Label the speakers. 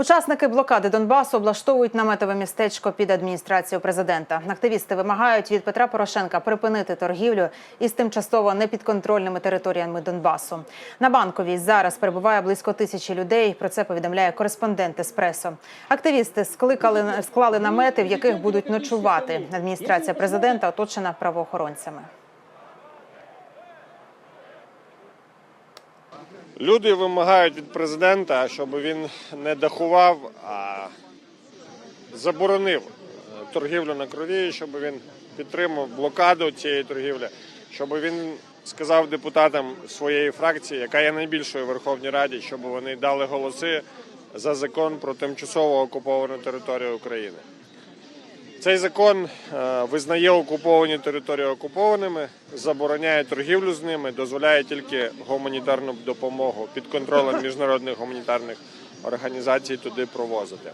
Speaker 1: Учасники блокади Донбасу облаштовують наметове містечко під адміністрацією президента. Активісти вимагають від Петра Порошенка припинити торгівлю із тимчасово непідконтрольними територіями Донбасу. На банковій зараз перебуває близько тисячі людей. Про це повідомляє кореспондент Еспресо. Активісти скликали склали намети, в яких будуть ночувати. Адміністрація президента оточена правоохоронцями.
Speaker 2: Люди вимагають від президента, щоб він не дахував, а заборонив торгівлю на крові, щоб він підтримав блокаду цієї торгівлі, щоб він сказав депутатам своєї фракції, яка є найбільшою в Верховній Раді, щоб вони дали голоси за закон про тимчасово окуповану територію України. Цей закон е, визнає окуповані території окупованими, забороняє торгівлю з ними, дозволяє тільки гуманітарну допомогу під контролем міжнародних гуманітарних організацій туди провозити.